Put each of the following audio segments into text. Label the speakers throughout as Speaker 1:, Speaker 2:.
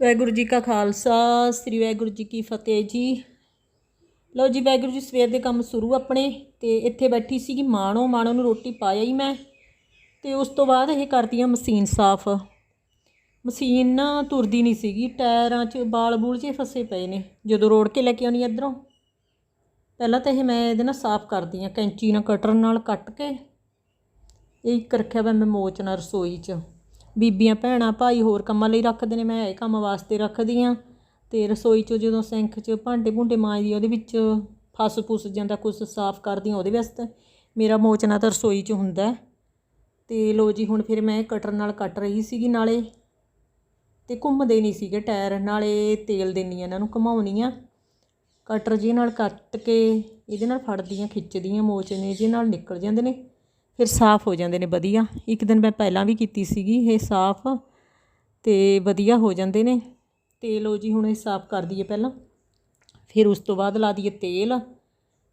Speaker 1: ਵਾਹਿਗੁਰੂ ਜੀ ਕਾ ਖਾਲਸਾ, ਸ੍ਰੀ ਵਾਹਿਗੁਰੂ ਜੀ ਕੀ ਫਤਿਹ ਜੀ। ਲਓ ਜੀ, ਵਾਹਿਗੁਰੂ ਜੀ ਸਵੇਰ ਦੇ ਕੰਮ ਸ਼ੁਰੂ ਆਪਣੇ, ਤੇ ਇੱਥੇ ਬੈਠੀ ਸੀਗੀ ਮਾਣੋ ਮਾਣੋ ਨੂੰ ਰੋਟੀ ਪਾਇਆ ਹੀ ਮੈਂ, ਤੇ ਉਸ ਤੋਂ ਬਾਅਦ ਇਹ ਕਰਦੀ ਆ ਮਸ਼ੀਨ ਸਾਫ਼। ਮਸ਼ੀਨ ਨਾ ਤੁਰਦੀ ਨਹੀਂ ਸੀਗੀ, ਟਾਇਰਾਂ 'ਚ ਬਾਲ ਬੂਲ 'ਚ ਫਸੇ ਪਏ ਨੇ, ਜਦੋਂ ਰੋੜ ਕੇ ਲੈ ਕੇ ਆਉਣੀ ਇੱਧਰੋਂ। ਪਹਿਲਾਂ ਤਾਂ ਇਹ ਮੈਂ ਇਹਦੇ ਨਾਲ ਸਾਫ਼ ਕਰਦੀ ਆ ਕੈਂਚੀ ਨਾਲ, ਕਟਰ ਨਾਲ ਕੱਟ ਕੇ, ਇਹ ਇੱਕ ਰੱਖਿਆ ਵਾ ਮੈਂ ਮੋਚ ਨਾਲ ਰਸੋਈ 'ਚ। ਬੀਬੀਆਂ, ਭੈਣਾਂ, ਭਾਈ ਹੋਰ ਕੰਮਾਂ ਲਈ ਰੱਖਦੇ ਨੇ, ਮੈਂ ਇਹ ਕੰਮ ਵਾਸਤੇ ਰੱਖਦੀ ਆ ਤੇ ਰਸੋਈ 'ਚ ਜਦੋਂ ਸਿੰਕ 'ਚ ਭਾਂਡੇ ਭੁੰਡੇ ਮਾਂਜਦੀ ਉਹਦੇ ਵਿੱਚ ਫਸ ਫੁਸ ਜਾਂਦਾ, ਕੁਛ ਸਾਫ਼ ਕਰਦੀ ਆ ਉਹਦੇ ਵਾਸਤੇ। ਮੇਰਾ ਮੋਚਨਾ ਤਾਂ ਰਸੋਈ 'ਚ ਹੁੰਦਾ ਹੈ। ਤੇ ਲੋ ਜੀ, ਹੁਣ ਫਿਰ ਮੈਂ ਕਟਰ ਨਾਲ ਕੱਟ ਰਹੀ ਸੀਗੀ ਨਾਲੇ। ਤੇ ਘੁੰਮਦੇ ਨਹੀਂ ਸੀਗੇ ਟਾਇਰ, ਨਾਲੇ ਤੇਲ ਦੇਣੀ ਆ ਇਹਨਾਂ ਨੂੰ ਘੁਮਾਉਣੀ ਆ ਕਟਰ ਜੀ ਨਾਲ ਕੱਟ ਕੇ, ਇਹਦੇ ਨਾਲ ਫੜਦੀਆਂ ਖਿੱਚਦੀਆਂ ਮੋਚਨੇ ਜਿਹੇ ਨਾਲ ਨਿਕਲ ਜਾਂਦੇ ਨੇ। ਫਿਰ ਸਾਫ਼ ਹੋ ਜਾਂਦੇ ਨੇ ਵਧੀਆ। ਇੱਕ ਦਿਨ ਮੈਂ ਪਹਿਲਾਂ ਵੀ ਕੀਤੀ ਸੀਗੀ ਇਹ ਸਾਫ਼ ਤੇ ਵਧੀਆ ਹੋ ਜਾਂਦੇ ਨੇ। ਤੇ ਲੋ ਜੀ, ਹੁਣ ਇਹ ਸਾਫ਼ ਕਰ ਦਈਏ ਪਹਿਲਾਂ। ਫਿਰ ਉਸ ਤੋਂ ਬਾਅਦ ਲਾ ਦਈਏ ਤੇਲ।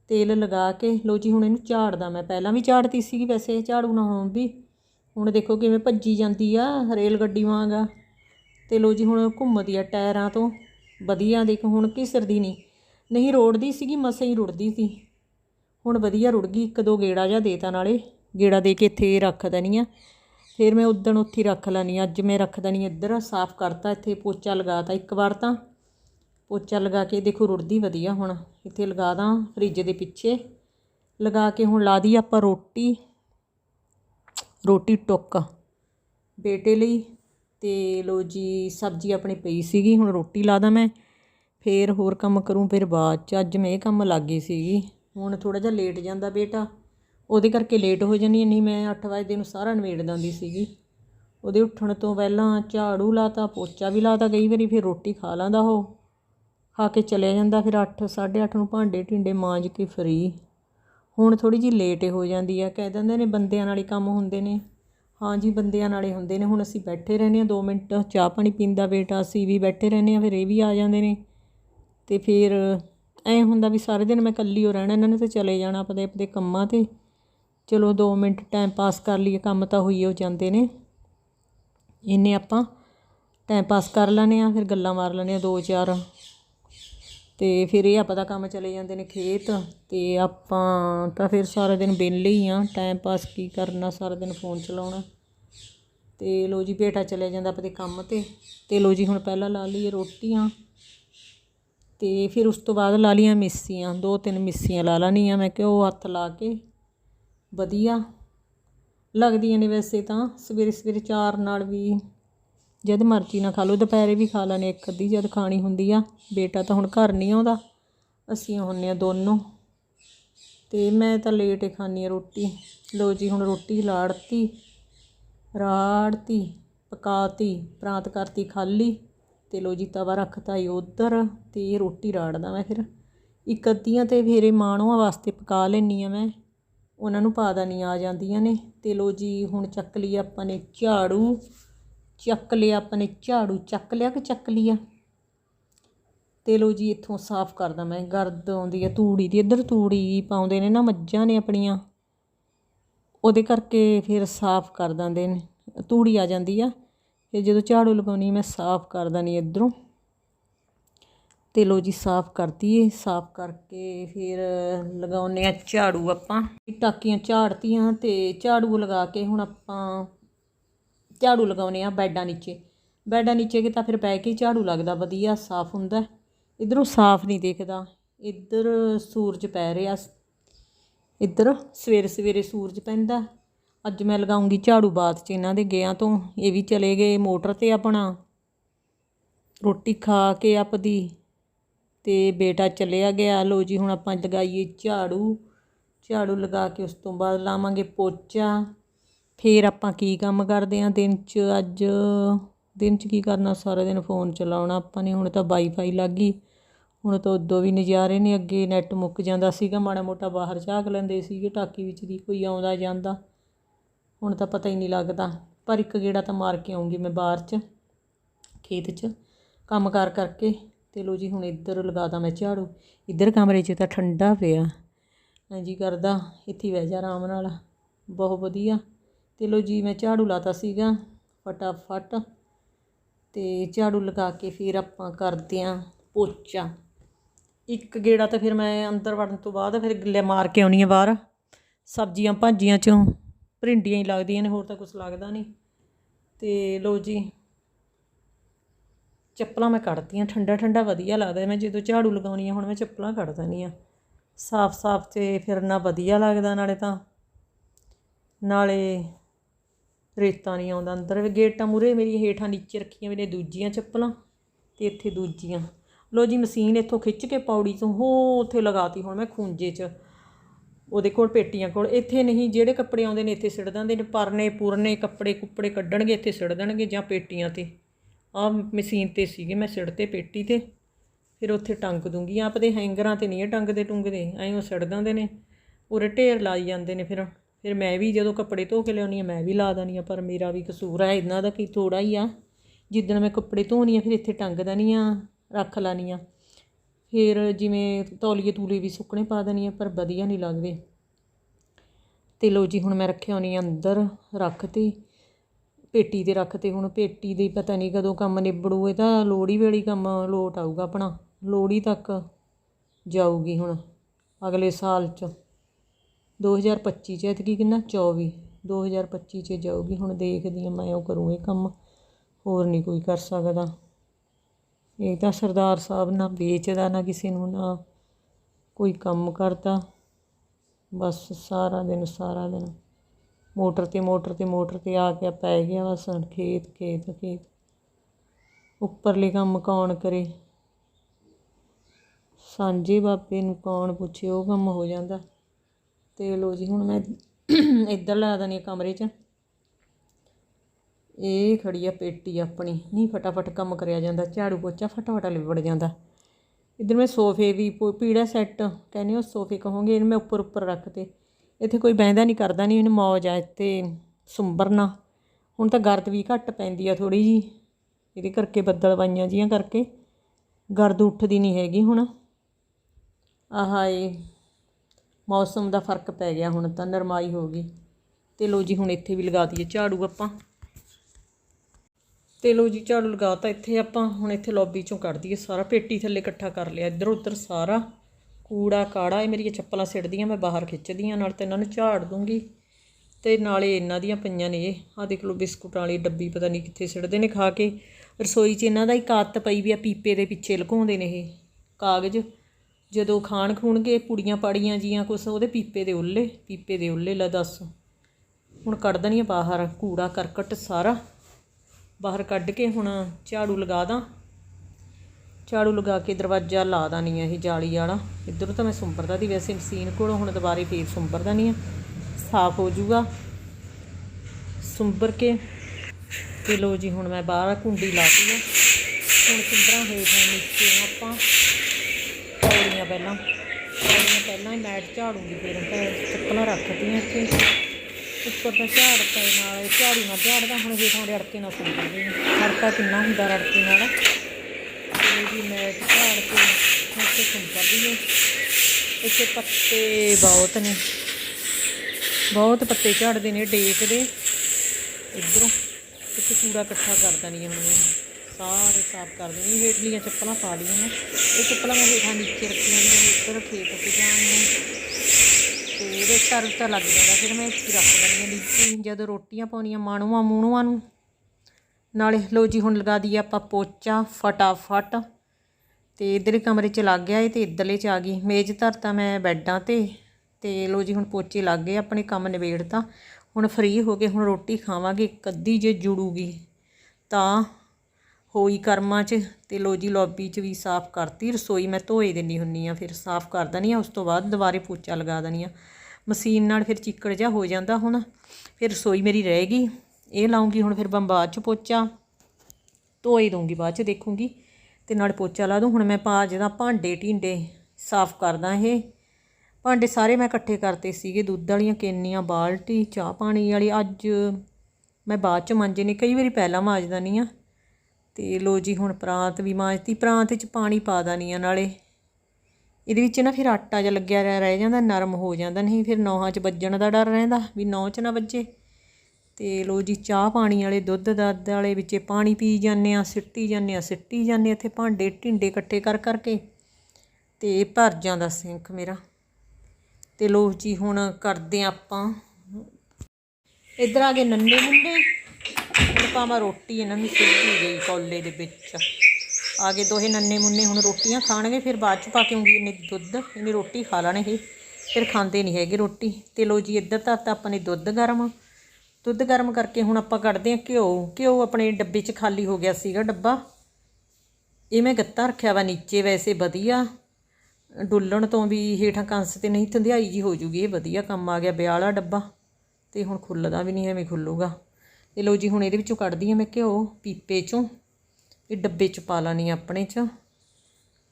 Speaker 1: ਤੇਲ ਲਗਾ ਕੇ ਲੋ ਜੀ ਹੁਣ ਇਹਨੂੰ ਝਾੜਦਾ ਮੈਂ। ਪਹਿਲਾਂ ਵੀ ਝਾੜਤੀ ਸੀਗੀ ਵੈਸੇ ਝਾੜੂ ਨਾ ਹੁਣ ਵੀ। ਹੁਣ ਦੇਖੋ ਕਿਵੇਂ ਭੱਜੀ ਜਾਂਦੀ ਆ ਰੇਲ ਗੱਡੀ ਵਾਂਗ। ਆ ਤੇ ਲੋ ਜੀ ਹੁਣ ਘੁੰਮਦੀ ਆ ਟਾਇਰਾਂ ਤੋਂ। ਵਧੀਆ ਦੇਖੋ, ਹੁਣ ਘਿਸਰਦੀ ਨਹੀਂ। ਨਹੀਂ ਰੋੜਦੀ ਸੀਗੀ, ਮਸਾਂ ਹੀ ਰੁੜਦੀ ਸੀ। ਹੁਣ ਵਧੀਆ ਰੁੜ ਗਈ, ਇੱਕ ਦੋ ਗੇੜਾ ਜਾਂ ਦੇਤਾ ਨਾਲੇ। ਗੇੜਾ ਦੇ ਕੇ ਇੱਥੇ ਰੱਖ ਦੇਣੀ ਆ। ਫਿਰ ਮੈਂ ਉਦਣ ਉੱਥੇ ਹੀ ਰੱਖ ਲੈਣੀ ਆ। ਅੱਜ ਮੈਂ ਰੱਖ ਦੇਣੀ ਇੱਧਰ, ਸਾਫ਼ ਕਰਤਾ, ਇੱਥੇ ਪੋਚਾ ਲਗਾਤਾ ਇੱਕ ਵਾਰ ਤਾਂ। ਪੋਚਾ ਲਗਾ ਕੇ, ਦੇਖੋ ਰੁੜਦੀ ਵਧੀਆ ਹੁਣ, ਇੱਥੇ ਲਗਾ ਦਾਂ ਫਰਿੱਜ ਦੇ ਪਿੱਛੇ। ਲਗਾ ਕੇ ਹੁਣ ਲਾ ਦੀ ਆਪਾਂ ਰੋਟੀ ਰੋਟੀ ਟੁੱਕ। ਬੇਟੇ ਲਈ ਤੇ ਲੋ ਜੀ, ਸਬਜ਼ੀ ਆਪਣੀ ਪਈ ਸੀਗੀ, ਹੁਣ ਰੋਟੀ ਲਾ ਦਾਂ ਮੈਂ। ਫੇਰ ਹੋਰ ਕੰਮ ਕਰੂੰ, ਫਿਰ ਬਾਅਦ ਚ, ਅੱਜ ਮੈਂ ਇਹ ਕੰਮ ਲੱਗ ਗਈ ਸੀਗੀ। ਹੁਣ ਥੋੜਾ ਜਿਹਾ ਲੇਟ ਜਾਂਦਾ ਬੇਟਾ। ਉਹਦੇ ਕਰਕੇ ਲੇਟ ਹੋ ਜਾਂਦੀ ਨਹੀਂ ਮੈਂ 8 ਵਜੇ ਨੂੰ ਸਾਰਾ ਨਵੇੜ ਦਿੰਦੀ ਸੀਗੀ। ਉਹਦੇ ਉੱਠਣ ਤੋਂ ਪਹਿਲਾਂ ਝਾੜੂ ਲਾਤਾ, ਪੋਚਾ ਵੀ ਲਾਤਾ ਕਈ ਵਾਰੀ, ਫਿਰ ਰੋਟੀ ਖਾ ਲਾਂਦਾ ਉਹ। ਖਾ ਕੇ ਚਲਿਆ ਜਾਂਦਾ, ਫਿਰ 8 8:30 ਨੂੰ ਭਾਂਡੇ ਢਿੰਡੇ ਮਾਂਜ ਕੇ ਫਰੀ ਹੁਣ ਥੋੜੀ ਜਿਹੀ ਲੇਟ ਹੋ ਜਾਂਦੀ ਆ, ਕਹਿ ਦਿੰਦੇ ਨੇ ਬੰਦਿਆਂ ਨਾਲ ਹੀ ਕੰਮ ਹੁੰਦੇ ਨੇ। ਹਾਂਜੀ ਬੰਦਿਆਂ ਨਾਲੇ ਹੁੰਦੇ ਨੇ। ਹੁਣ ਅਸੀਂ ਬੈਠੇ ਰਹਿੰਦੇ ਹਾਂ 2 ਮਿੰਟ ਚਾਹ ਪਾਣੀ ਪੀਂਦਾ ਬੇਟਾ, ਅਸੀਂ ਵੀ ਬੈਠੇ ਰਹਿੰਦੇ ਹਾਂ ਫਿਰ ਇਹ ਵੀ ਆ ਜਾਂਦੇ ਨੇ। ਤੇ ਫਿਰ ਐ ਹੁੰਦਾ ਵੀ ਸਾਰੇ ਦਿਨ ਮੈਂ ਇਕੱਲੀ ਹੋ ਰਹਿਣਾ, ਇਹਨਾਂ ਨੇ ਤੇ ਚਲੇ ਜਾਣਾ ਆਪਣੇ ਆਪਣੇ ਕੰਮਾਂ ਤੇ। ਚਲੋ 2 ਮਿੰਟ ਟਾਈਮ ਪਾਸ ਕਰ ਲਈਏ, ਕੰਮ ਤਾਂ ਹੋਈ ਹੋ ਜਾਂਦੇ ਨੇ। ਇੰਨੇ ਆਪਾਂ ਟਾਈਮ ਪਾਸ ਕਰ ਲੈਂਦੇ ਆ, ਫਿਰ ਗੱਲਾਂ ਮਾਰ ਲੈਂਦੇ ਆ ਦੋ ਚਾਰ। ਤੇ ਫਿਰ ਇਹ ਆਪਾਂ ਦਾ ਕੰਮ ਚਲੇ ਜਾਂਦੇ ਨੇ ਖੇਤ, ਤੇ ਆਪਾਂ ਤਾਂ ਫਿਰ ਸਾਰਾ ਦਿਨ ਵਿਹਲੇ ਹੀ ਆ। ਟਾਈਮ ਪਾਸ ਕੀ ਕਰਨਾ, ਸਾਰਾ ਦਿਨ ਫੋਨ ਚਲਾਉਣਾ। ਤੇ ਲੋ ਜੀ, ਬੇਟਾ ਚਲੇ ਜਾਂਦਾ ਆਪਣੇ ਕੰਮ ਤੇ। ਤੇ ਲੋ ਜੀ, ਹੁਣ ਪਹਿਲਾਂ ਲਾ ਲਈਏ ਰੋਟੀਆਂ। ਤੇ ਫਿਰ ਉਸ ਤੋਂ ਬਾਅਦ ਲਾ ਲੀਆਂ ਮਿੱਸੀਆਂ, ਦੋ ਤਿੰਨ ਮਿੱਸੀਆਂ ਲਾ ਲੈਣੀਆਂ, ਮੈਂ ਕਿਹਾ ਉਹ ਹੱਥ ਲਾ ਕੇ। ਵਧੀਆ ਲੱਗਦੀਆਂ ਨੇ ਵੈਸੇ ਤਾਂ। ਸਵੇਰੇ ਸਵੇਰੇ ਚਾਰ ਨਾਲ ਵੀ ਜਦ ਮਰਜ਼ੀ ਨਾਲ ਖਾ ਲਓ। ਦੁਪਹਿਰੇ ਵੀ ਖਾ ਲੈਣੇ ਇੱਕ ਅੱਧੀ ਜਦ ਖਾਣੀ ਹੁੰਦੀ ਆ। ਬੇਟਾ ਤਾਂ ਹੁਣ ਘਰ ਨਹੀਂ ਆਉਂਦਾ। ਅਸੀਂ ਹੁੰਨੇ ਆ ਦੋਨੋਂ। ਤੇ ਮੈਂ ਤਾਂ ਲੇਟ ਹੀ ਖਾਂਦੀ ਆ ਰੋਟੀ। ਲੋ ਜੀ, ਹੁਣ ਰੋਟੀ ਲਾੜਤੀ, ਰਾੜਤੀ, ਪਕਾਤੀ, ਪ੍ਰਾਂਤ ਕਰਤੀ, ਖਾਲੀ। ਤੇ ਲੋ ਜੀ, ਤਵਾ ਰੱਖਤਾ ਈ ਉਧਰ ਤੇ ਇਹ ਰੋਟੀ ਰਾੜਦਾ ਮੈਂ ਫਿਰ। ਇੱਕ ਅੱਧੀਆਂ ਤੇ ਫੇਰੇ ਮਾਣੋਆਂ ਵਾਸਤੇ ਪਕਾ ਲੈਣੀ ਆ ਮੈਂ। ਉਹਨਾਂ ਨੂੰ ਪਾ ਨਹੀਂ ਆ ਜਾਂਦੀਆਂ ਨੇ। ਤੇ ਲੋ ਜੀ, ਹੁਣ ਚੱਕ ਲਈ ਆਪਾਂ ਨੇ ਝਾੜੂ। ਚੱਕ ਲਿਆ ਆਪਾਂ ਨੇ ਝਾੜੂ। ਚੱਕ ਲਿਆ ਕਿ ਚੱਕ ਲਿਆ? ਤੇ ਲੋ ਜੀ, ਇੱਥੋਂ ਸਾਫ਼ ਕਰਦਾ ਮੈਂ। ਗਰਦ ਆਉਂਦੀ ਆ ਤੂੜੀ ਦੀ, ਇੱਧਰ ਤੂੜੀ ਪਾਉਂਦੇ ਨੇ ਨਾ ਮੱਝਾਂ ਨੇ ਆਪਣੀਆਂ। ਉਹਦੇ ਕਰਕੇ ਫਿਰ ਸਾਫ਼ ਕਰ ਦਿੰਦੇ ਨੇ। ਤੂੜੀ ਆ ਜਾਂਦੀ ਆ। ਫਿਰ ਜਦੋਂ ਝਾੜੂ ਲਗਾਉਣੀ ਮੈਂ ਸਾਫ਼ ਕਰ ਦਣੀ ਇੱਧਰੋਂ। ਤੇ ਲੋ ਜੀ ਸਾਫ਼ ਕਰਤੀ ਏ ਸਾਫ਼ ਕਰਕੇ ਫਿਰ ਲਗਾਉਨੇ ਆ ਝਾੜੂ ਆਪਾਂ। ਟਾਕੀਆਂ ਝਾੜਤੀਆਂ ਤੇ ਝਾੜੂ ਲਗਾ ਕੇ ਹੁਣ ਆਪਾਂ ਝਾੜੂ ਲਗਾਉਨੇ ਆ ਬੈਡਾਂ ਨੀਚੇ। ਬੈਡਾਂ ਨੀਚੇ ਕਿ ਤਾਂ ਫਿਰ ਪੈ ਕੇ ਝਾੜੂ ਲੱਗਦਾ, ਵਧੀਆ ਸਾਫ਼ ਹੁੰਦਾ। ਇਧਰੋਂ ਸਾਫ਼ ਨਹੀਂ ਦਿਖਦਾ। ਇੱਧਰ ਸੂਰਜ ਪੈ ਰਿਹਾ। ਇੱਧਰ ਸਵੇਰੇ ਸਵੇਰੇ ਸੂਰਜ ਪੈਂਦਾ। ਅੱਜ ਮੈਂ ਲਗਾਉਂਗੀ ਝਾੜੂ ਬਾਤ ਚ ਇਹਨਾਂ ਦੇ ਗਿਆਂ ਤੋਂ। ਇਹ ਵੀ ਚਲੇ ਗਏ ਮੋਟਰ ਤੇ ਆਪਣਾ। ਰੋਟੀ ਖਾ ਕੇ ਆਪਦੀ ਤੇ ਬੇਟਾ ਚਲਿਆ ਗਿਆ। ਲੋ ਜੀ, ਹੁਣ ਆਪਾਂ ਲਗਾਈਏ ਝਾੜੂ। ਝਾੜੂ ਲਗਾ ਕੇ ਉਸ ਤੋਂ ਬਾਅਦ ਲਾਵਾਂਗੇ ਪੋਚਾ। ਫਿਰ ਆਪਾਂ ਕੀ ਕੰਮ ਕਰਦੇ ਆ ਦਿਨ 'ਚ? ਅੱਜ ਦਿਨ 'ਚ ਕੀ ਕਰਨਾ? ਸਾਰਾ ਦਿਨ ਫੋਨ ਚਲਾਉਣਾ ਆਪਾਂ ਨੇ। ਹੁਣ ਤਾਂ ਵਾਈਫਾਈ ਲੱਗ ਗਈ। ਹੁਣ ਤਾਂ ਉਦੋਂ ਵੀ ਨਜ਼ਾਰੇ ਨੇ। ਅੱਗੇ ਨੈਟ ਮੁੱਕ ਜਾਂਦਾ ਸੀਗਾ। ਮਾੜਾ ਮੋਟਾ ਬਾਹਰ ਝਾਕ ਲੈਂਦੇ ਸੀਗੇ। ਟਾਕੀ ਵਿੱਚ ਦੀ ਕੋਈ ਆਉਂਦਾ ਜਾਂਦਾ। ਹੁਣ ਤਾਂ ਪਤਾ ਹੀ ਨਹੀਂ ਲੱਗਦਾ। ਪਰ ਇੱਕ ਗੇੜਾ ਤਾਂ ਮਾਰ ਕੇ ਆਉਂਗੀ ਮੈਂ ਬਾਹਰ 'ਚ, ਖੇਤ 'ਚ। ਕੰਮ ਕਾਰ ਕਰਕੇ। ਤੇ ਲੋ ਜੀ ਹੁਣ ਇੱਧਰ ਲਗਾਦਾ ਮੈਂ ਝਾੜੂ। ਇੱਧਰ ਕਮਰੇ 'ਚ ਤਾਂ ਠੰਡਾ ਪਿਆ। ਹਾਂਜੀ ਕਰਦਾ, ਇੱਥੇ ਬਹਿ ਜਾ ਆਰਾਮ ਨਾਲ। ਬਹੁਤ ਵਧੀਆ। ਤੇ ਲੋ ਜੀ ਮੈਂ ਝਾੜੂ ਲਾਤਾ ਸੀਗਾ, ਫਟਾਫਟ। ਤੇ ਝਾੜੂ ਲਗਾ ਕੇ ਫਿਰ ਆਪਾਂ ਕਰਦੇ ਆਂ ਪੋਚਾ। ਇੱਕ ਗੇੜਾ ਤਾਂ ਫਿਰ ਮੈਂ ਅੰਦਰ ਵੜਨ ਤੋਂ ਬਾਅਦ ਫਿਰ ਲੈ ਮਾਰ ਕੇ ਆਉਣੀ ਆ ਬਾਹਰ। ਸਬਜ਼ੀਆਂ ਭਾਜੀਆਂ ਚੋਂ। ਭਰਿੰਡੀਆਂ ਹੀ ਲੱਗਦੀਆਂ ਨੇ, ਹੋਰ ਤਾਂ ਕੁਝ ਲੱਗਦਾ ਨਹੀਂ। ਤੇ ਲੋ ਜੀ ਚੱਪਲਾਂ ਮੈਂ ਕੱਢਤੀਆਂ, ਠੰਡਾ ਠੰਡਾ ਵਧੀਆ ਲੱਗਦਾ ਮੈਂ ਜਦੋਂ ਝਾੜੂ ਲਗਾਉਣੀ ਆ, ਹੁਣ ਮੈਂ ਚੱਪਲਾਂ ਕੱਢ ਦਿੰਦੀ ਆ। ਸਾਫ਼ ਸਾਫ਼ ਤੇ ਫਿਰ ਫਿਰਨਾ ਵਧੀਆ ਲੱਗਦਾ, ਨਾਲੇ ਤਾਂ ਨਾਲੇ ਰੇਤਾ ਨਹੀਂ ਆਉਂਦਾ ਅੰਦਰ। ਗੇਟਾਂ ਮੂਰੇ ਮੇਰੀ ਹੇਠਾਂ ਨੀਚੇ ਰੱਖੀਆਂ ਵੀ ਨੇ ਦੂਜੀਆਂ ਚੱਪਲਾਂ ਤੇ ਇੱਥੇ ਦੂਜੀਆਂ। ਲੋ ਜੀ, ਮਸ਼ੀਨ ਇੱਥੋਂ ਖਿੱਚ ਕੇ ਪੌੜੀ ਤੋਂ ਹੋ ਉੱਥੇ ਲਗਾਤੀ ਹੁਣ ਮੈਂ ਖੂੰਜੇ 'ਚ। ਉਹਦੇ ਕੋਲ, ਪੇਟੀਆਂ ਕੋਲ। ਇੱਥੇ ਨਹੀਂ, ਜਿਹੜੇ ਕੱਪੜੇ ਆਉਂਦੇ ਨੇ ਇੱਥੇ ਸਿੱਟ ਦਿੰਦੇ ਨੇ। ਪਰਨੇ ਪੁਰਨੇ ਕੱਪੜੇ ਕੁੱਪੜੇ ਕੱਢਣਗੇ, ਇੱਥੇ ਸਿੱਟ ਦੇਣਗੇ ਜਾਂ ਪੇਟੀਆਂ ਤੇ। ਆਹ ਮਸ਼ੀਨ ਤੇ ਸੀਗੇ ਮੈਂ ਸਿੜ ਤੇ ਪੇਟੀ ਤੇ, ਫਿਰ ਉੱਥੇ ਟੰਗ ਦੂੰਗੀ। ਆਪਦੇ ਹੈਂਗਰਾਂ ਤੇ ਨਹੀਂ ਇਹ ਟੰਗਦੇ ਟੁੰਗਦੇ ਐਂ ਉਹ ਸਿੜ ਦਿੰਦੇ ਨੇ ਉਰੇ ਢੇਰ ਲਾਈ ਜਾਂਦੇ ਨੇ ਫਿਰ। ਫਿਰ ਮੈਂ ਵੀ ਜਦੋਂ ਕੱਪੜੇ ਧੋ ਕੇ ਲਿਆਉਣੀ ਆ, ਮੈਂ ਵੀ ਲਾ ਦਣੀ ਆ, ਪਰ ਮੇਰਾ ਵੀ ਕਸੂਰ ਆ, ਇਹਨਾਂ ਦਾ ਕੀ ਥੋੜਾ ਹੀ ਆ। ਜਿੱਦਣ ਮੈਂ ਕੱਪੜੇ ਧੋਣੀ ਆ, ਫਿਰ ਇੱਥੇ ਟੰਗ ਦਣੀ ਆ, ਰੱਖ ਲਾਨੀ ਆ। ਫਿਰ ਜਿਵੇਂ ਤੌਲੀਏ ਤੂਲੇ ਵੀ ਸੁੱਕਣੇ ਪਾ ਦੇਣੀ ਆ, ਪਰ ਵਧੀਆ ਨਹੀਂ ਲੱਗਦੇ। ਤੇ ਲੋ ਜੀ, ਹੁਣ ਮੈਂ ਰੱਖਿਆ ਹੋਣੀ ਆ ਅੰਦਰ, ਰੱਖਤੀ। ਪੇਟੀ ਤੇ ਰੱਖਤੇ ਹੁਣ ਪੇਟੀ ਦੇ ਪਤਾ ਨਹੀਂ ਕਦੋਂ ਕੰਮ ਨਿਬੜੂ, ਇਹ ਤਾਂ ਲੋਹੜੀ ਵੇਲੇ ਕੰਮ ਲੋਟ ਆਊਗਾ ਆਪਣਾ, ਲੋਹੜੀ ਤੱਕ ਜਾਊਗੀ ਹੁਣ ਅਗਲੇ ਸਾਲ ਚ। 2025 ਚ ਐਤਕੀ ਕਿੰਨਾ? 24 2025 ਚ ਜਾਊਗੀ, ਹੁਣ ਦੇਖਦੀ ਆ ਮੈਂ ਉਹ ਕਰੂੰ ਇਹ ਕੰਮ, ਹੋਰ ਨਹੀਂ ਕੋਈ ਕਰ ਸਕਦਾ। ਇਹ ਤਾਂ ਸਰਦਾਰ ਸਾਹਿਬ ਨਾ ਵੇਚਦਾ, ਨਾ ਕਿਸੇ ਨੂੰ ਨਾ ਕੋਈ ਕੰਮ ਕਰਦਾ। ਬਸ ਸਾਰਾ ਦਿਨ ਸਾਰਾ ਦਿਨ। ਮੋਟਰ ਤੇ ਮੋਟਰ ਤੇ ਮੋਟਰ ਤੇ ਆ ਕੇ ਪੈ ਗਿਆ ਬਸ ਹੁਣ ਖੇਤ ਖੇਤ ਖੇਤ। ਉੱਪਰਲੇ ਕੰਮ ਕੌਣ ਕਰੇ? ਸਾਂਝੇ ਬਾਬੇ ਨੂੰ ਕੌਣ ਪੁੱਛੇ? ਉਹ ਕੰਮ ਹੋ ਜਾਂਦਾ। ਤੇ ਲੋ ਜੀ, ਹੁਣ ਮੈਂ ਇੱਧਰ ਲਾ ਦਣੀ ਕਮਰੇ 'ਚ। ਇਹ ਖੜੀ ਆ ਪੇਟੀ ਆਪਣੀ। ਨਹੀਂ, ਫਟਾਫਟ ਕੰਮ ਕਰਿਆ ਜਾਂਦਾ। ਝਾੜੂ ਪੋਚਾ ਫਟਾਫਟ ਲਿਬੜ ਜਾਂਦਾ। ਇੱਧਰ ਮੈਂ ਸੋਫੇ ਵੀ ਪੀੜਾ ਸੈੱਟ, ਕਹਿੰਦੇ ਉਹ ਸੋਫੇ ਕਹੋਗੇ, ਇਹਨੂੰ ਮੈਂ ਉੱਪਰ ਉੱਪਰ ਰੱਖਤੇ ਇੱਥੇ ਕੋਈ ਬਹਿੰਦਾ ਨਹੀਂ, ਕਰਦਾ ਨਹੀਂ, ਇਹਨੂੰ ਮੌਜ ਆ ਇੱਥੇ ਸੁੰਬਰਨਾ। ਹੁਣ ਤਾਂ ਗਰਦ ਵੀ ਘੱਟ ਪੈਂਦੀ ਆ ਥੋੜੀ ਜੀ ਇਹਦੇ ਕਰਕੇ ਬੱਦਲ ਬਾਈਆਂ ਜੀਆਂ ਕਰਕੇ। ਗਰਦ ਉੱਠਦੀ ਨਹੀਂ ਹੈਗੀ ਹੁਣ। ਆਹ ਇਹ ਮੌਸਮ ਦਾ ਫ਼ਰਕ ਪੈ ਗਿਆ ਹੁਣ ਤਾਂ, ਨਰਮਾਈ ਹੋ ਗਈ। ਤੇ ਲੋ ਜੀ, ਹੁਣ ਇੱਥੇ ਵੀ ਲਗਾ ਦਈਏ ਝਾੜੂ ਆਪਾਂ। ਤੇ ਲੋ ਜੀ, ਝਾੜੂ ਲਗਾਤਾ ਇੱਥੇ ਆਪਾਂ। ਹੁਣ ਇੱਥੇ ਲੌਬੀ ਚੋਂ ਕੱਢ ਦਈਏ ਸਾਰਾ, ਪੇਟੀ ਥੱਲੇ ਇਕੱਠਾ ਕਰ ਲਿਆ ਇੱਧਰ ਉੱਧਰ ਸਾਰਾ। ਕੂੜਾ ਕਾੜਾ, ਇਹ ਮੇਰੀਆਂ ਚੱਪਲਾਂ ਸਿੱਟਦੀਆਂ, ਮੈਂ ਬਾਹਰ ਖਿੱਚਦੀਆਂ, ਨਾਲ ਤੇ ਇਹਨਾਂ ਨੂੰ ਝਾੜ ਦੂੰਗੀ। ਤੇ ਨਾਲੇ ਇਹਨਾਂ ਦੀਆਂ ਪਈਆਂ ਨੇ ਇਹ। ਆ ਦੇਖ ਲਓ ਬਿਸਕੁਟਾਂ ਵਾਲੀ ਡੱਬੀ, ਪਤਾ ਨਹੀਂ ਕਿੱਥੇ ਸਿੱਟਦੇ ਨੇ ਖਾ ਕੇ। ਰਸੋਈ 'ਚ ਇਹਨਾਂ ਦਾ ਹੀ ਕਾਤ ਪਈ ਵੀ ਆ, ਪੀਪੇ ਦੇ ਪਿੱਛੇ ਲੁਕਾਉਂਦੇ ਨੇ ਇਹ ਕਾਗਜ਼। ਜਦੋਂ ਖਾਣ ਖੂਣਗੇ, ਪੁੜੀਆਂ ਪਾੜੀਆਂ ਜੀਆਂ ਕੁਛ, ਉਹਦੇ ਪੀਪੇ ਦੇ ਉੱਲੇ, ਪੀਪੇ ਦੇ ਉੱਲੇ, ਲੈ ਦੱਸ। ਹੁਣ ਕੱਢ ਦਣੀ ਬਾਹਰ, ਕੂੜਾ ਕਰਕਟ ਸਾਰਾ। ਬਾਹਰ ਕੱਢ ਕੇ ਹੁਣ ਝਾੜੂ ਲਗਾ ਦਾਂ। ਝਾੜੂ ਲਗਾ ਕੇ ਦਰਵਾਜ਼ਾ ਲਾ ਦਾਂ ਨਹੀਂ ਇਹ ਜਾਲੀ ਵਾਲਾ। ਇੱਧਰੋਂ ਤਾਂ ਮੈਂ ਸੁੰਬਰਦਾ ਦੀ ਵੈਸੇ ਮਸ਼ੀਨ ਕੋਲੋਂ ਹੁਣ ਦੁਬਾਰੇ ਫੇਰ ਸੁੰਬਰਦਾ ਨਹੀਂ ਆ। ਸਾਫ਼ ਹੋ ਜਾਊਗਾ। ਸੁੰਬਰ ਕੇ ਤੇ ਲੋ ਜੀ ਹੁਣ ਮੈਂ ਬਾਹਰ ਕੁੰਡੀ ਲਾਤੀ ਆ। ਹੁਣ ਸੁੰਬਰਾਂ ਹੇਠਾਂ ਨੀਚੇ ਆਪਾਂ। ਪੌੜੀਆਂ ਪਹਿਲਾਂ। ਪੌੜੀਆਂ ਪਹਿਲਾਂ ਹੀ ਮੈਟ ਝਾੜੂਗੀ ਫਿਰ। ਤਾਂ ਚੱਪਲਾਂ ਰੱਖਦੀਆਂ ਇੱਥੇ। ਉੱਪਰ ਤਾਂ ਝਾੜ ਪਏ ਨਾਲ। ਝਾੜੂ ਨਾਲ ਝਾੜਦਾ, ਹੁਣ ਹੇਠਾਂ ਅੜਕੇ ਨਾਲ ਸੁੰਬਰਦੇ ਖੜਕਾ ਕਿੰਨਾ ਹੁੰਦਾ ਰੜਕੇ ਨਾਲ। ਤੇ ਜੀ ਝਾੜ ਕੇ ਹੁਣ ਤੇ ਸੁੰਬਰਦੀ ਹੈ। ਇੱਥੇ ਪੱਤੇ ਬਹੁਤ ਨੇ। ਬਹੁਤ ਪੱਤੇ ਝੜਦੇ ਨੇ ਡੇਕ ਦੇ। ਇੱਧਰੋਂ ਇੱਥੇ ਕੂੜਾ ਇਕੱਠਾ ਕਰ ਦੇਣੀ ਹੁਣ ਮੈਂ। ਸਾਰੇ ਸਾਫ਼ ਕਰ ਦੇਣੀ। ਹੇਠਲੀਆਂ ਚੱਪਲਾਂ ਪਾ ਲਈਆਂ ਨੇ। ਇਹ ਚੱਪਲਾਂ ਮੈਂ ਹੇਠਾਂ ਨੀਚੇ ਰੱਖੀਆਂ ਨੇ। ਇੱਧਰ ਖੇਤ ਤੇ ਜਾਣ ਨੂੰ। ਤੇ ਰੇਤਾ ਰੁੱਤਾ ਲੱਗ ਜਾਂਦਾ। ਫਿਰ ਮੈਂ ਇੱਥੇ ਰੱਖ ਦਿੰਦੀ ਹਾਂ ਨੀਚੇ। ਜਦੋਂ ਰੋਟੀਆਂ ਪਾਉਣੀਆਂ ਮਾਣੂਆਂ ਮੂਣੂਆਂ ਨੂੰ। ਨਾਲੇ ਲੋ ਜੀ, ਹੁਣ ਲਗਾ ਦਈਏ ਆਪਾਂ ਪੋਚਾ। ਫਟਾਫਟ। ਤੇ ਇਧਰਲੇ ਕਮਰੇ 'ਚ ਲੱਗ ਗਿਆ ਏ ਤੇ ਇਧਰਲੇ 'ਚ ਆ ਗਈ। ਮੇਜ਼ ਧਰਤਾ ਮੈਂ ਬੈੱਡਾਂ ਤੇ ਤੇ ਲੋ ਜੀ ਹੁਣ ਪੋਚੇ ਲੱਗ ਗਏ ਆਪਣੇ ਕੰਮ ਨਿਬੇੜਤਾ। ਹੁਣ ਫ੍ਰੀ ਹੋ ਕੇ ਹੁਣ ਰੋਟੀ ਖਾਵਾਂਗੇ, ਇੱਕ ਅੱਧੀ ਜੇ ਜੁੜੂਗੀ ਤਾਂ ਹੋਈ ਕਰਮਾਂ 'ਚ ਤੇ ਲੋ ਜੀ ਲੌਬੀ 'ਚ ਵੀ ਸਾਫ਼ ਕਰਤੀ। ਰਸੋਈ ਮੈਂ ਧੋਏ ਦਿੰਦੀ ਹੁੰਨੀ ਆ, ਫਿਰ ਸਾਫ਼ ਕਰ ਦਣੀ ਆ, ਉਸ ਤੋਂ ਬਾਅਦ ਦੁਬਾਰੇ ਪੋਚਾ ਲਗਾ ਦਣੀ ਆ। ਮਸ਼ੀਨ ਨਾਲ ਫਿਰ ਚਿੱਕੜ ਜਿਹਾ ਹੋ ਜਾਂਦਾ ਹੁਣ, ਫਿਰ ਰਸੋਈ ਮੇਰੀ ਰਹੇਗੀ ਇਹ ਲਾਉਂਗੀ ਹੁਣ ਫਿਰ ਮੈਂ ਬਾਅਦ 'ਚ ਪੋਚਾ, ਧੋਏ ਦੂੰਗੀ ਬਾਅਦ 'ਚ ਦੇਖੂੰਗੀ। ਤੇ ਨਾਲ ਪੋਚਾ ਲਾ ਦੂੰ। ਹੁਣ ਮੈਂ ਪਾ ਜਿਹਦਾ ਭਾਂਡੇ ਢੀਂਡੇ ਸਾਫ਼ ਕਰਦਾ ਇਹ। ਭਾਂਡੇ ਸਾਰੇ ਮੈਂ ਇਕੱਠੇ ਕਰਤੇ ਸੀਗੇ। ਦੁੱਧ ਵਾਲੀਆਂ ਕੇਨੀਆਂ, ਬਾਲਟੀ, ਚਾਹ ਪਾਣੀ ਵਾਲੀ। ਅੱਜ ਮੈਂ ਬਾਅਦ 'ਚ ਮਾਂਜੇ ਨੇ। ਕਈ ਵਾਰੀ ਪਹਿਲਾਂ ਮਾਂਜਦਾ ਨਹੀਂ ਆ। ਤੇ ਲੋ ਜੀ, ਹੁਣ ਪ੍ਰਾਂਤ ਵੀ ਮਾਂਜਤੀ। ਪ੍ਰਾਂਤ 'ਚ ਪਾਣੀ ਪਾ ਦਾਨੀ ਆ ਨਾਲੇ। ਇਹਦੇ ਵਿੱਚ ਨਾ ਫਿਰ ਆਟਾ ਜਿਹਾ ਲੱਗਿਆ ਰਹਿ ਜਾਂਦਾ। ਨਰਮ ਹੋ ਜਾਂਦਾ। ਨਹੀਂ ਫਿਰ ਨੌਹਾਂ 'ਚ ਵੱਜਣ ਦਾ ਡਰ ਰਹਿੰਦਾ। ਵੀ ਨੌ 'ਚ ਨਾ ਵੱਜੇ। ਤੇ ਲੋ ਜੀ, ਚਾਹ ਪਾਣੀ ਵਾਲੇ, ਦੁੱਧ ਦੱਧ ਵਾਲੇ ਵਿੱਚ ਪਾਣੀ ਪੀ ਜਾਂਦੇ ਆ ਸਿੱਟੀ ਜਾਂਦੇ ਆ ਸਿੱਟੀ ਜਾਂਦੇ ਇੱਥੇ ਭਾਂਡੇ, ਢਿੰਡੇ ਇਕੱਠੇ ਕਰ, ਕਰਕੇ ਤੇ ਭਰ ਜਾਂਦਾ ਸਿੰਕ ਮੇਰਾ। ਤੇ ਲੋ ਜੀ, ਹੁਣ ਕਰਦੇ ਆ ਆਪਾਂ। ਇੱਧਰ ਆ ਗਏ ਨੰਨੇ ਮੁੰਡੇ। ਹੁਣ ਪਾਵਾਂ ਰੋਟੀ ਇਹਨਾਂ ਨੂੰ ਸਿੱਟੀ ਗਈ ਕੋਲੇ ਦੇ ਵਿੱਚ। ਆ ਗਏ ਦੋਹੇ ਨੰਨੇ ਮੁੰਨੇ, ਹੁਣ ਰੋਟੀਆਂ ਖਾਣਗੇ, ਫਿਰ ਬਾਅਦ ਚ ਪਾ ਕੇ ਆਉਂਗੀ ਇਹਨੇ ਦੁੱਧ। ਇਹਨੇ ਰੋਟੀ ਖਾ ਲੈਣੇ ਇਹ ਫਿਰ ਖਾਂਦੇ ਨਹੀਂ ਹੈਗੇ ਰੋਟੀ। ਤੇ ਲੋ ਜੀ, ਇੱਧਰ ਤਾਂ ਤਾਂ ਆਪਾਂ ਨੇ ਦੁੱਧ ਗਰਮ ਦੁੱਧ ਗਰਮ ਕਰਕੇ ਹੁਣ ਆਪਾਂ ਕੱਢਦੇ ਹਾਂ ਘਿਓ। ਘਿਓ ਆਪਣੇ ਡੱਬੇ 'ਚ ਖਾਲੀ ਹੋ ਗਿਆ ਸੀਗਾ ਡੱਬਾ। ਇਹ ਮੈਂ ਗੱਤਾ ਰੱਖਿਆ ਵਾ ਨੀਚੇ ਵੈਸੇ ਵਧੀਆ। ਡੁੱਲਣ ਤੋਂ ਵੀ ਹੇਠਾਂ ਕੰਸ ਤੇ ਨਹੀਂ ਧੰਦਿਆਈ ਜੀ ਹੋ ਜੂਗੀ, ਇਹ ਵਧੀਆ ਕੰਮ ਆ ਗਿਆ ਵਿਆਹ ਵਾਲਾ ਡੱਬਾ। ਤੇ ਹੁਣ ਖੁੱਲਦਾ ਵੀ ਨਹੀਂ, ਐਵੇਂ ਖੁੱਲੂਗਾ। ਤੇ ਲੋ ਜੀ, ਹੁਣ ਇਹਦੇ ਵਿੱਚੋਂ ਕੱਢਦੀ ਆ ਮੈਂ ਘਿਓ ਪੀਪੇ 'ਚੋਂ। ਇਹ ਡੱਬੇ 'ਚ ਪਾ ਲਾਣੀ ਆਪਣੇ 'ਚ।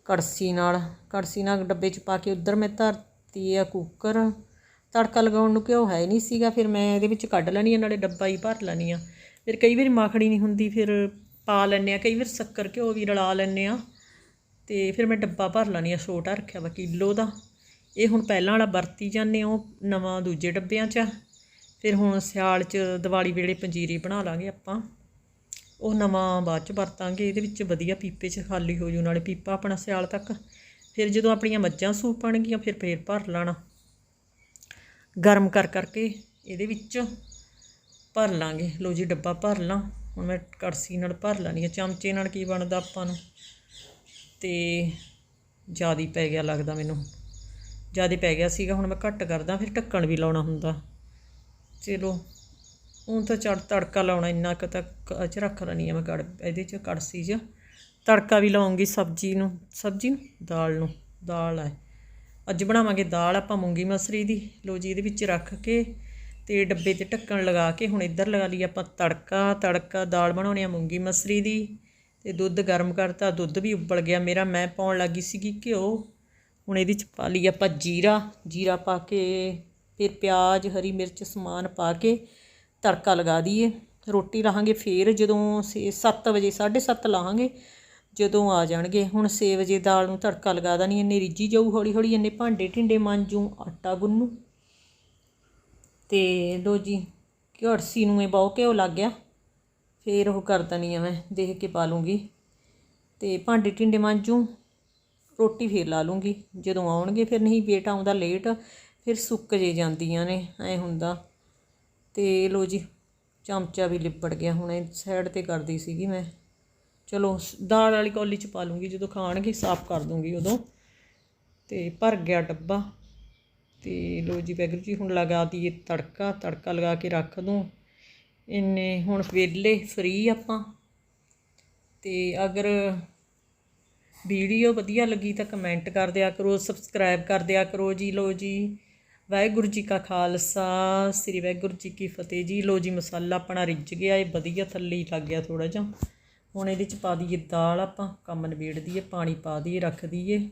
Speaker 1: ਕੜਸੀ ਨਾਲ ਕੜਸੀ ਨਾਲ ਡੱਬੇ 'ਚ ਪਾ ਕੇ ਉੱਧਰ ਮੈਂ ਧਰਤੀ ਆ ਕੁੱਕਰ। ਤੜਕਾ ਲਗਾਉਣ ਨੂੰ ਘਿਓ ਹੈ ਨਹੀਂ ਸੀਗਾ, ਫਿਰ ਮੈਂ ਇਹਦੇ ਵਿੱਚ ਕੱਢ ਲੈਣੀ ਆ, ਨਾਲੇ ਡੱਬਾ ਹੀ ਭਰ ਲੈਣੀ ਆ। ਫਿਰ ਕਈ ਵਾਰੀ ਮਾਖੜੀ ਨਹੀਂ ਹੁੰਦੀ, ਫਿਰ ਪਾ ਲੈਂਦੇ ਆ, ਕਈ ਵਾਰ ਸ਼ੱਕਰ ਘਿਓ ਵੀ ਰਲਾ ਲੈਂਦੇ ਆ। ਤੇ ਫਿਰ ਮੈਂ ਡੱਬਾ ਭਰ ਲੈਣੀ ਆ, ਛੋਟਾ ਰੱਖਿਆ ਵਾ ਕਿਲੋ ਦਾ। ਇਹ ਹੁਣ ਪਹਿਲਾਂ ਵਾਲਾ ਵਰਤੀ ਜਾਂਦੇ ਆ, ਉਹ ਨਵਾਂ ਦੂਜੇ ਡੱਬਿਆਂ 'ਚ ਫਿਰ ਹੁਣ ਸਿਆਲ 'ਚ ਦੀਵਾਲੀ ਵੇਲੇ ਪੰਜੀਰੀ ਬਣਾ ਲਾਂਗੇ ਆਪਾਂ। ਉਹ ਨਵਾਂ ਬਾਅਦ 'ਚ ਵਰਤਾਂਗੇ, ਇਹਦੇ ਵਿੱਚ ਵਧੀਆ ਪੀਪੇ 'ਚ ਖਾਲੀ ਹੋ ਜੂ, ਨਾਲੇ ਪੀਪਾ ਆਪਣਾ ਸਿਆਲ ਤੱਕ। ਫਿਰ ਜਦੋਂ ਆਪਣੀਆਂ ਮੱਝਾਂ ਸੂਪਣਗੀਆਂ ਫਿਰ ਫੇਰ ਭਰ ਲੈਣਾ। ਗਰਮ ਕਰ ਕਰਕੇ ਇਹਦੇ ਵਿੱਚ ਭਰ ਲਾਂਗੇ। ਲੋ ਜੀ, ਡੱਬਾ ਭਰ ਲਾਂ। ਹੁਣ ਮੈਂ ਕੜਸੀ ਨਾਲ ਭਰ ਲੈਣੀ ਆ। ਚਮਚੇ ਨਾਲ ਕੀ ਬਣਦਾ ਆਪਾਂ ਨੂੰ? ਤੇ ਜਿਆਦੀ ਪੈ ਗਿਆ ਲੱਗਦਾ ਮੈਨੂੰ। ਜਿਆਦੀ ਪੈ ਗਿਆ ਸੀਗਾ, ਹੁਣ ਮੈਂ ਘੱਟ ਕਰਦਾ, ਫਿਰ ਢੱਕਣ ਵੀ ਲਾਉਣਾ ਹੁੰਦਾ। ਚਲੋ, ਹੁਣ ਤਾਂ ਚੜ ਤੜਕਾ ਲਾਉਣਾ ਇੰਨਾ ਕੁ ਤੱਕ ਚ ਰੱਖ ਲੈਣੀ ਆ ਮੈਂ ਕੜ, ਇਹਦੇ ਚ ਕੜਸੀ 'ਚ। ਤੜਕਾ ਵੀ ਲਾਉਂਗੀ ਸਬਜ਼ੀ ਨੂੰ। ਸਬਜ਼ੀ ਨੂੰ? ਦਾਲ ਨੂੰ। ਦਾਲ ਹੈ। ਅੱਜ ਬਣਾਵਾਂਗੇ ਦਾਲ, ਆਪਾਂ ਮੂੰਗੀ ਮਸਰੀ ਦੀ। ਲੋ ਜੀ, ਇਹਦੇ ਵਿੱਚ ਰੱਖ ਕੇ ਤੇ ਡੱਬੇ ਤੇ ਢੱਕਣ ਲਗਾ ਕੇ ਹੁਣ ਇੱਧਰ ਲਗਾ ਲਈ ਆਪਾਂ ਤੜਕਾ। ਤੜਕਾ ਦਾਲ ਬਣਾਉਣੀ ਆ ਮੂੰਗੀ ਮਸਰੀ ਦੀ ਤੇ ਦੁੱਧ ਗਰਮ ਕਰਤਾ। ਦੁੱਧ ਵੀ ਉਬਲ ਗਿਆ ਮੇਰਾ, ਮੈਂ ਪਾਉਣ ਲੱਗੀ ਸੀਗੀ ਘਿਓ। ਹੁਣ ਇਹਦੇ ਚ ਪਾ ਲਈ ਆਪਾਂ ਜੀਰਾ। ਜੀਰਾ ਪਾ ਕੇ ਫਿਰ ਪਿਆਜ਼, ਹਰੀ ਮਿਰਚ ਸਮਾਨ ਪਾ ਕੇ ਤੜਕਾ ਲਗਾ ਦਈਏ। ਰੋਟੀ ਲਾਹਾਂਗੇ ਫੇਰ ਜਦੋਂ 7 ਵਜੇ 7:30 ਲਾਹਾਂਗੇ। ਜਦੋਂ ਆ ਜਾਣਗੇ, ਹੁਣ 6 ਵਜੇ ਦਾਲ ਨੂੰ ਤੜਕਾ ਲਗਾ ਦਾਂ ਨਹੀਂ ਇੰਨੇ ਰਿੱਝੀ ਜਾਊ ਹੌਲੀ ਹੌਲੀ ਇੰਨੇ ਭਾਂਡੇ ਢਿੰਡੇ ਮਾਂਜੂ ਆਟਾ ਗੁੰਨੂ। ਤੇ ਲੋ ਜੀ ਘੜਸੀ ਨੂੰ ਇਹ ਬਹੁਤ ਘਿਓ ਲੱਗ ਗਿਆ, ਫੇਰ ਉਹ ਕਰ ਦਣੀ ਆ ਮੈਂ, ਦੇਖ ਕੇ ਪਾ ਲੂੰਗੀ। ਤੇ ਭਾਂਡੇ ਢਿੰਡੇ ਮਾਂਜੂ ਰੋਟੀ ਫੇਰ ਲਾ ਲੂੰਗੀ। ਜਦੋਂ ਆਉਣਗੇ ਫਿਰ ਨਹੀਂ ਬੇਟਾ ਆਉਂਦਾ ਲੇਟ, ਫਿਰ ਸੁੱਕ ਜੇ ਜਾਂਦੀਆਂ ਨੇ, ਐ ਹੁੰਦਾ। ਤੇ ਲੋ ਜੀ, ਚਮਚਾ ਵੀ ਲਿਪੜ ਗਿਆ, ਹੁਣ ਇਹ ਸਾਈਡ ਤੇ ਕਰਦੀ ਸੀਗੀ ਮੈਂ। ਚਲੋ, ਸ- ਦਾਲ ਵਾਲੀ ਕੌਲੀ ਚ ਪਾ ਲੂੰਗੀ, ਜਦੋਂ ਖਾਣਗੇ ਸਾਫ਼ ਕਰ ਦੂੰਗੀ ਉਦੋਂ। ਤੇ ਭਰ ਗਿਆ ਡੱਬਾ। ਤੇ ਲੋ ਜੀ ਵੈਗਰੂ ਜੀ, ਹੁਣ ਲਗਾ ਦਈਏ ਤੜਕਾ। ਤੜਕਾ ਲਗਾ ਕੇ ਰੱਖ ਦੂੰ। ਇੰਨੇ, ਹੁਣ ਵੇਲੇ ਫ੍ਰੀ ਆਪਾਂ। ਤੇ ਅਗਰ ਵੀਡੀਓ ਵਧੀਆ ਲੱਗੀ ਤਾਂ ਕਮੈਂਟ ਕਰ ਦਿਆ ਕਰੋ, ਸਬਸਕ੍ਰਾਈਬ ਕਰ ਦਿਆ ਕਰੋ ਜੀ। ਲੋ ਜੀ, ਵਾਹਿਗੁਰੂ ਜੀ ਕਾ ਖਾਲਸਾ, ਸ੍ਰੀ ਵਾਹਿਗੁਰੂ ਜੀ ਕੀ ਫਤਿਹ ਜੀ। ਲੋ ਜੀ, ਮਸਾਲਾ ਆਪਣਾ ਰਿੱਝ ਗਿਆ, ਇਹ ਵਧੀਆ ਥੱਲੇ ਹੀ ਲੱਗ ਗਿਆ ਥੋੜਾ ਜਿਹਾ। ਹੁਣ ਇਹਦੇ ਚ ਪਾ ਦਈਏ ਦਾਲ ਆਪਾਂ, ਕੰਮ ਨਿਬੇੜ ਦਈਏ, ਪਾਣੀ ਪਾ ਦਈਏ, ਰੱਖ ਦਈਏ।